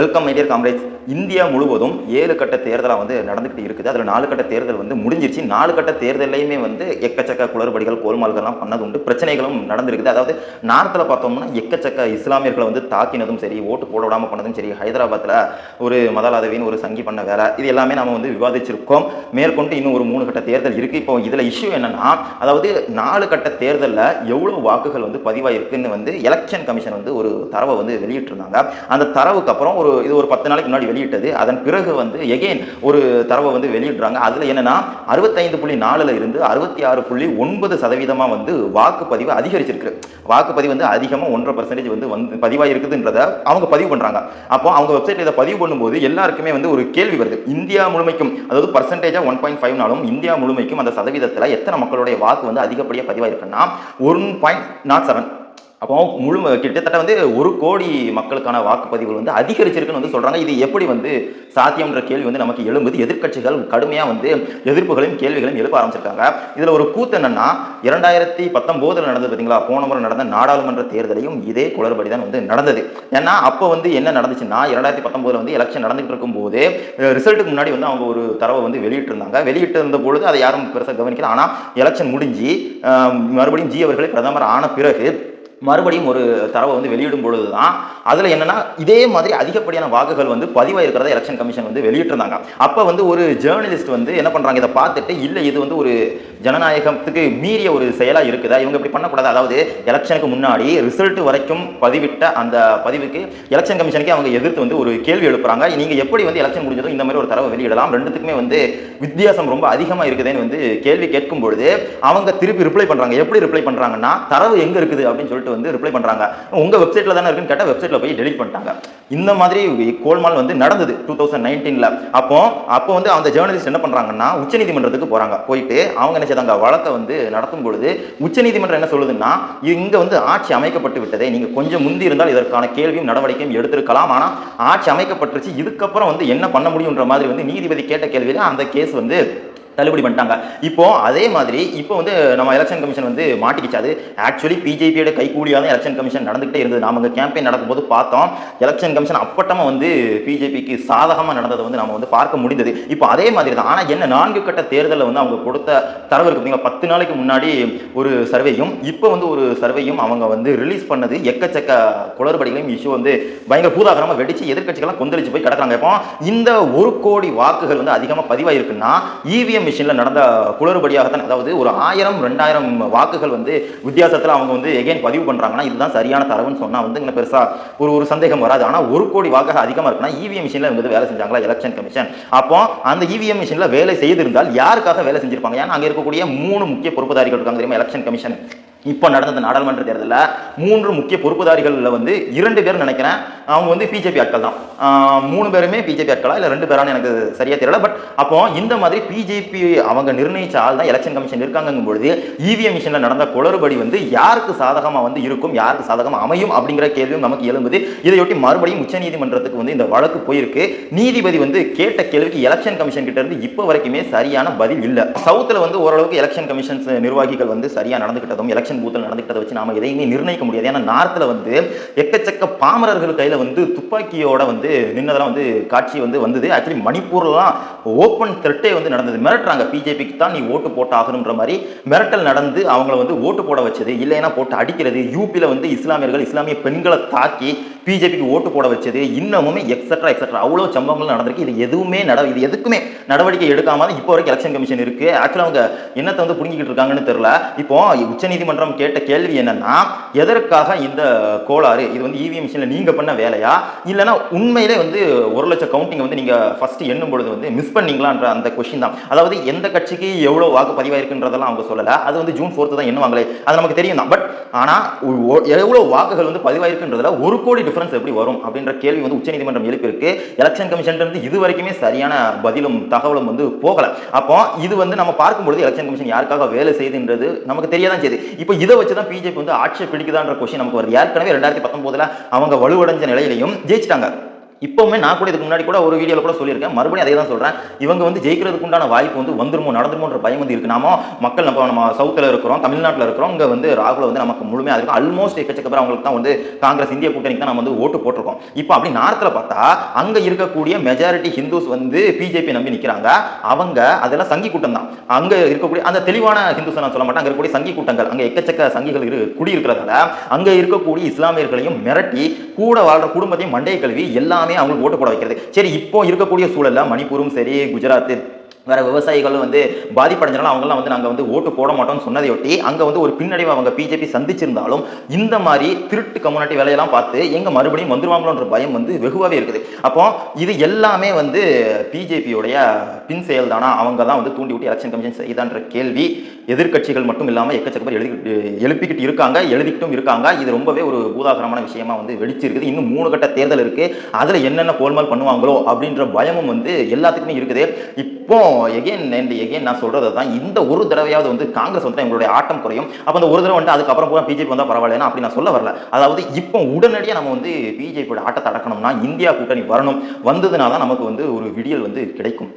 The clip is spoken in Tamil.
வெல்கம் மைடியர் காம்ரேஜ் இந்தியா முழுவதும் ஏழு கட்ட தேர்தலாக வந்து நடந்துகிட்டு இருக்குது. அதில் நாலு கட்ட தேர்தல் வந்து முடிஞ்சிருச்சு. நாலு கட்ட தேர்தலையுமே வந்து எக்கச்சக்க குளறுபடிகள் கோல்மால்கள்லாம் பண்ணது உண்டு பிரச்சனைகளும் நடந்திருக்குது. அதாவது நார்த்தில் பார்த்தோம்னா எக்கச்சக்க இஸ்லாமியர்களை வந்து தாக்கினதும் சரி ஓட்டு போட விடாமல் பண்ணதும் சரி ஹைதராபாத்தில் ஒரு மதலாதவின்னு ஒரு சங்கி பண்ண வேலை. இது எல்லாமே நம்ம வந்து விவாதிச்சிருக்கோம். மேற்கொண்டு இன்னும் ஒரு மூணு கட்ட தேர்தல் இருக்குது இப்போ இதில் இஷ்யூ என்னென்னா அதாவது நாலு கட்ட தேர்தலில் எவ்வளோ வாக்குகள் வந்து பதிவாயிருக்குன்னு வந்து எலெக்ஷன் கமிஷன் வந்து ஒரு தரவை வந்து வெளியிட்டிருந்தாங்க. அந்த தரவுக்கு அப்புறம் ஒரு இது ஒரு பத்து நாளைக்கு முன்னாடி வெளியிட்டது. அதன் பிறகு வந்து எகெயின் ஒரு தரவை வந்து வெளியிடுறாங்க. அதில் என்னன்னா அறுபத்தைந்து புள்ளி நாலுல இருந்து அறுபத்தி ஆறு புள்ளி ஒன்பது சதவீதமாக வந்து வாக்குப்பதிவு அதிகரிச்சிருக்கு. வாக்குப்பதிவு வந்து அதிகமாக ஒன்றரை பர்சன்டேஜ் வந்து வந்து பதிவாக இருக்குதுன்றத அவங்க பதிவு பண்ணுறாங்க அப்போ அவங்க வெப்சைட்டில் இதை பதிவு பண்ணும்போது எல்லாருக்குமே வந்து ஒரு கேள்வி வருது. இந்தியா முழுமைக்கும் அதாவது பர்சன்டேஜாக ஒன் பாயிண்ட் ஃபைவ்னாலும் இந்தியா முழுமைக்கும் அந்த சதவீதத்தில் எத்தனை மக்களுடைய வாக்கு வந்து அதிகப்படியாக பதிவாயிருக்குன்னா ஒன் பாயிண்ட் நாட் செவன். அப்போ முழு கிட்டத்தட்ட வந்து ஒரு கோடி மக்களுக்கான வாக்குப்பதிவுகள் வந்து அதிகரிச்சிருக்குன்னு வந்து சொல்றாங்க. இது எப்படி வந்து சாத்தியம்ன்ற கேள்வி வந்து நமக்கு எழும்புது. எதிர்க்கட்சிகள் கடுமையா வந்து எதிர்ப்புகளையும் கேள்விகளையும் எழுப்ப ஆரம்பிச்சிருக்காங்க. இதுல ஒரு கூத்து என்னன்னா இரண்டாயிரத்தி பத்தொன்பதுல நடந்தது பாத்தீங்களா? போன முறை நடந்த நாடாளுமன்ற தேர்தலையும் இதே குளறுபடி தான் வந்து நடந்தது. ஏன்னா அப்போ வந்து என்ன நடந்துச்சுன்னா இரண்டாயிரத்தி பத்தொன்பதுல வந்து எலெக்ஷன் நடந்துட்டு இருக்கும் போது ரிசல்ட்டுக்கு முன்னாடி வந்து அவங்க ஒரு தரவை வந்து வெளியிட்டு இருந்தாங்க வெளியிட்டு இருந்த பொழுது அதை யாரும் பெருசாக கவனிக்கல. ஆனா எலெக்ஷன் முடிஞ்சு மறுபடியும் ஜி அவர்களே பிரதமர் ஆன பிறகு மறுபடியும் ஒரு தரவை வந்து வெளியிடும் பொழுது தான் அதில் என்னென்னா இதே மாதிரி அதிகப்படியான வாக்குகள் வந்து பதிவாயிருக்கிறத எலெக்ஷன் கமிஷன் வந்து வெளியிட்டிருந்தாங்க. அப்போ வந்து ஒரு ஜேர்னலிஸ்ட் வந்து என்ன பண்ணுறாங்க இதை பார்த்துட்டு இல்லை இது வந்து ஒரு ஜனநாயகத்துக்கு மீறிய ஒரு செயலாக இருக்குதா? இவங்க இப்படி பண்ணக்கூடாது? அதாவது எலெக்ஷனுக்கு முன்னாடி ரிசல்ட் வரைக்கும் பதிவிட்ட அந்த பதிவுக்கு எலெக்ஷன் கமிஷனுக்கு அவங்க எதிர்த்து வந்து ஒரு கேள்வி எழுப்புறாங்க. நீங்கள் எப்படி வந்து எலெக்ஷன் முடிஞ்சதும் இந்த மாதிரி ஒரு தரவை வெளியிடலாம்? ரெண்டுத்துக்குமே வந்து வித்தியாசம் ரொம்ப அதிகமாக இருக்குதுன்னு வந்து கேள்வி கேட்கும் பொழுது அவங்க திருப்பி ரிப்ளை பண்ணுறாங்க எப்படி ரிப்ளை பண்ணுறாங்கன்னா தரவு எங்கே இருக்குது? அப்படின்னு சொல்லிட்டு வந்து ரிப்ளை பண்ணுறாங்க உங்கள் வெப்சைட்டில் தானே இருக்குன்னு கேட்டால் வெப்சைட்டில் போய் டெலிட் பண்ணிட்டாங்க. இந்த மாதிரி கோல்மால் வந்து நடந்தது டூ தௌசண்ட் நைன்டீனில் அப்போ அப்போ வந்து அந்த ஜேர்னலிஸ்ட் என்ன பண்ணுறாங்கன்னா உச்சநீதிமன்றத்துக்கு போகிறாங்க போயிட்டு அவங்க என்ன செய்தாங்க? வழக்கை வந்து நடத்தும் பொழுது உச்சநீதிமன்றம் என்ன சொல்லுதுன்னா இங்கே வந்து ஆட்சி அமைக்கப்பட்டு விட்டதே நீங்கள் கொஞ்சம் முந்தி இருந்தால் இதற்கான கேள்வியும் நடவடிக்கையும் எடுத்திருக்கலாம். ஆனால் ஆட்சி அமைக்கப்பட்டுருச்சு இதுக்கப்புறம் வந்து என்ன பண்ண முடியுன்ற மாதிரி வந்து நீதிபதி கேட்ட கேள்வியில் அந்த கேஸ் வந்து தள்ளுபடி பண்ணிட்டாங்க. இப்போ அதே மாதிரி இப்போ வந்து நம்ம எலெக்ஷன் கமிஷன் வந்து மாட்டிக்கிச்சு. அது ஆக்சுவலி பிஜேபியோட கைகூலியாக தான் எலெக்ஷன் கமிஷன் நடந்துகிட்டே இருந்தது. நாம அங்கே கேம்பெயின் நடக்கும்போது பார்த்தோம் எலெக்ஷன் கமிஷன் அப்பட்டமாக வந்து பிஜேபிக்கு சாதகமாக நடந்ததை வந்து நம்ம வந்து பார்க்க முடிந்தது. இப்போ அதே மாதிரி தான் ஆனால் என்ன நான்கு கட்ட தேர்தலில் வந்து அவங்க கொடுத்த தரவு இருக்கு பார்த்தீங்களா பத்து நாளைக்கு முன்னாடி ஒரு சர்வேயும் இப்போ வந்து ஒரு சர்வேயும் அவங்க வந்து ரிலீஸ் பண்ணது எக்கச்சக்க குளறுபடிகளையும் இஷ்யூ வந்து பயங்கர பூதாகரமாக வெடிச்சு எதிர்க்கட்சிகள்லாம் கொந்தளிச்சு போய் கிடக்குறாங்க. இப்போ இந்த ஒரு கோடி வாக்குகள் வந்து அதிகமாக பதிவாயிருக்குன்னா இவிஎம் மிஷினில் நடந்த குளறுபடியாகத்தான் அதாவது ஒரு ஆயிரம் ரெண்டாயிரம் வாக்குகள் வந்து வித்தியாசத்தில் அவங்க வந்து எகைன் பதிவு பண்ணுறாங்கன்னா இதுதான் சரியான தரவுன்னு சொன்னால் வந்து இங்கே பெருசாக ஒரு ஒரு சந்தேகம் வராது. ஆனால் ஒரு கோடி வாக்கு அதிகமாக இருக்குன்னா இவிஎம் மிஷினில் வந்து வேலை செஞ்சாங்களா? எலெக்ஷன் கமிஷன் அப்போ அந்த இவிஎம் மிஷினில் வேலை செய்திருந்தால் யாருக்காக வேலை செஞ்சிருப்பாங்க? ஏன்னா அங்கே இருக்கக்கூடிய மூணு முக்கிய பொறுப்புதாரிகள் இருக்காங்க தெரியுமா? எலெக்ஷன் கமிஷன் இப்போ நடந்த நாடாளுமன்ற தேர்தலில் மூன்று முக்கிய பொறுப்புதாரிகளில் வந்து இரண்டு பேர் நினைக்கிறேன். அவங்க வந்து பிஜேபி ஆட்கள் தான். மூணு பேருமே பிஜேபி ஆட்களா இல்லை ரெண்டு பேரான்னு எனக்கு சரியாக தெரியல. பட் அப்போ இந்த மாதிரி பிஜேபி அவங்க நிர்ணயிச்ச ஆள் தான் எலெக்ஷன் கமிஷன் இருக்காங்கும் பொழுது இவிஎம் மிஷினில் நடந்த குளறுபடி வந்து யாருக்கு சாதகமாக வந்து இருக்கும் யாருக்கு சாதகமாக அமையும் அப்படிங்கிற கேள்வியும் நமக்கு எழும்புது. இதையொட்டி மறுபடியும் உச்சநீதிமன்றத்துக்கு வந்து இந்த வழக்கு போயிருக்கு. நீதிபதி வந்து கேட்ட கேள்விக்கு எலெக்ஷன் கமிஷன் கிட்ட இருந்து இப்போ வரைக்குமே சரியான பதில் இல்லை. சவுத்தில் வந்து ஓரளவுக்கு எலெக்ஷன் கமிஷன்ஸ் நிர்வாகிகள் வந்து சரியாக நடந்துகிட்டதும் எலெக்ஷன் பூத்தில் நடந்துக்கிட்டதை வச்சு நாம எதையுமே நிர்ணயிக்க முடியாது. ஏன்னா நார்த்தில் வந்து எக்கச்சக்க பாமரர்கள் கையில் வந்து துப்பாக்கியோட வந்து நின்னதெல்லாம் வந்து காட்சி வந்து வந்தது. ஆக்சுவலி மணிப்பூர்லாம் ஓப்பன் த்ரெட்டே வந்து நடந்தது. மிரட்டுறாங்க. பிஜேபிக்கு தான் நீ ஓட்டு போட்டு ஆகணுன்ற மாதிரி மிரட்டல் நடந்து அவங்கள வந்து ஓட்டு போட வச்சது. இல்லைன்னா போட்டு அடிக்கிறது. யூபியில் வந்து இஸ்லாமியர்கள் இஸ்லாமிய பெண்களை தாக்கி பிஜேபிக்கு ஓட்டு போட வச்சது. இன்னமுமே எக்ஸட்ரா எக்ஸட்ரா அவ்வளோ சம்பவங்கள் நடந்திருக்கு. இது எதுவுமே நட இது எதுக்குமே நடவடிக்கை எடுக்காம தான் இப்போ வரைக்கும் எலெக்ஷன் கமிஷன் இருக்குது ஆக்சுவலாக அவங்க என்னத்தை வந்து புடுங்கிக்கிட்டு இருக்காங்கன்னு தெரியல. இப்போ உச்சநீதிமன்றம் கேட்ட கேள்வி என்னன்னா எதற்காக இந்த கோளாறு இது வந்து இவிஎம் மிஷினில் நீங்க பண்ண வேலையா? இல்லைன்னா உண்மையிலே வந்து ஒரு லட்சம் கவுண்டிங் வந்து நீங்க ஃபர்ஸ்ட் எண்ணும் பொழுது வந்து மிஸ் பண்ணீங்களான்ற அந்த கொஷின் தான். அதாவது எந்த கட்சிக்கு எவ்வளோ வாக்கு பதிவாயிருக்குன்றதெல்லாம் அவங்க சொல்லலை. அது வந்து ஜூன் ஃபோர்த்து தான் எண்ணுவாங்களே அது நமக்கு தெரியும் தான். பட் ஆனால் எவ்வளோ வாக்குகள் வந்து பதிவாயிருக்குன்றதுல ஒரு கோடி டிஃபரன்ஸ் எப்படி வரும் அப்படின்ற கேள்வி வந்து உச்சநீதிமன்றம் எழுப்பியிருக்கு. எலெக்ஷன் கமிஷன் இருந்து இது வரைக்குமே சரியான பதிலும் தகவலும் வந்து போகலை. அப்போ இது வந்து நம்ம பார்க்கும்பொழுது எலெக்ஷன் கமிஷன் யாருக்காக வேலை செய்துன்றது நமக்கு தெரியாதான் செய்யுது. இப்போ இதை வச்சு தான் பிஜேபி வந்து ஆட்சி பிடிக்குதான்ற கொஷின் நமக்கு வருது. ஏற்கனவே ரெண்டாயிரத்தி பத்தொன்பது முதல்ல அவங்க வலுவடைஞ்ச நிலையிலையும் ஜெயிச்சிட்டாங்க. இப்போவுமே நான் கூட இதுக்கு முன்னாடி கூட ஒரு வீடியோவில் கூட சொல்லியிருக்கேன். மறுபடியும் அதே தான் சொல்கிறேன் இவங்க வந்து ஜெயிக்கிறதுக்கு உண்டான வாய்ப்பு வந்து வந்துருமோ நடந்துருமோன்ற பயம் வந்து இருக்குது நாம மக்கள் நம்ம நம்ம சவுத்தில் இருக்கிறோம் தமிழ்நாட்டில் இருக்கிறோம். இங்கே வந்து ராகுல வந்து நமக்கு முழுமையாக இருக்கும் ஆல்மோஸ்ட் எக்கச்சக்க பேர் அவங்களுக்கு தான் வந்து காங்கிரஸ் இந்திய கூட்டணிக்கு தான் நம்ம வந்து ஓட்டு போட்டிருக்கோம். இப்போ அப்படி நார்த்தில் பார்த்தா அங்கே இருக்கக்கூடிய மெஜாரிட்டி ஹிந்துஸ் வந்து பிஜேபி நம்பி நிற்கிறாங்க அவங்க அதெல்லாம் சங்கி கூட்டம் தான். அங்கே இருக்கக்கூடிய அந்த தெளிவான ஹிந்துஸ் நான் சொல்ல மாட்டேன். அங்கே இருக்கக்கூடிய சங்கி கூட்டங்கள் அங்கே எக்கச்சக்க சங்கிகள் இரு குடியிருக்கிறதால அங்கே இருக்கக்கூடிய இஸ்லாமியர்களையும் மிரட்டி கூட வாழ்கிற குடும்பத்தையும் மண்டையை கழுவி எல்லாமே அவங்களுக்கு ஓட்டு போட வைக்கிறது. சரி இப்போ இருக்கக்கூடிய சூழல்ல மணிப்பூரும் சரி குஜராத் வேற விவசாயிகளும் வந்து பாதிப்படைஞ்சாலும் அவங்களாம் வந்து நாங்கள் வந்து ஓட்டு போட மாட்டோம்னு சொன்னதையொட்டி அங்கே வந்து ஒரு பின்னடைவு அவங்க பிஜேபி சந்திச்சிருந்தாலும் இந்த மாதிரி திருட்டு கம்யூனிட்டி வேலையெல்லாம் பார்த்து எங்க மறுபடியும் வந்துருவாங்களோன்ற பயம் வந்து வெகுவாகவே இருக்குது. அப்போ இது எல்லாமே வந்து பிஜேபியோடைய பின் செயல் தானா அவங்க தான் வந்து தூண்டி விட்டு எலெக்ஷன் கமிஷன் செய்தான்ற கேள்வி எதிர்க்கட்சிகள் மட்டும் இல்லாமல் எக்கச்சக்க பேர் எழுதி எழுப்பிக்கிட்டு இருக்காங்க எழுதிக்கிட்டும் இருக்காங்க. இது ரொம்பவே ஒரு பூதாகரமான விஷயமா வந்து வெடிச்சிருக்குது. இன்னும் மூணு கட்ட தேர்தல் இருக்கு. அதில் என்னென்ன கோல்மால் பண்ணுவாங்களோ அப்படின்ற பயமும் வந்து எல்லாத்துக்குமே இருக்குது. இப்போ எகைன் அண்ட் எகைன் நான் சொல்றது தான் இந்த ஒரு தடவையாவது வந்து காங்கிரஸ் வந்து எங்களுடைய ஆட்டம் குறையும். அப்போ அந்த ஒரு தடவை வந்து அதுக்கப்புறம் பூரா பிஜேபி வந்தால் பரவாயில்லைன்னா அப்படி நான் சொல்ல வரல. அதாவது இப்போ உடனடியாக நம்ம வந்து பிஜேபியோட ஆட்டத்தை அடக்கணும்னா இந்தியா கூட்டணி வரணும். வந்ததுனால தான் நமக்கு வந்து ஒரு விடியல் வந்து கிடைக்கும்.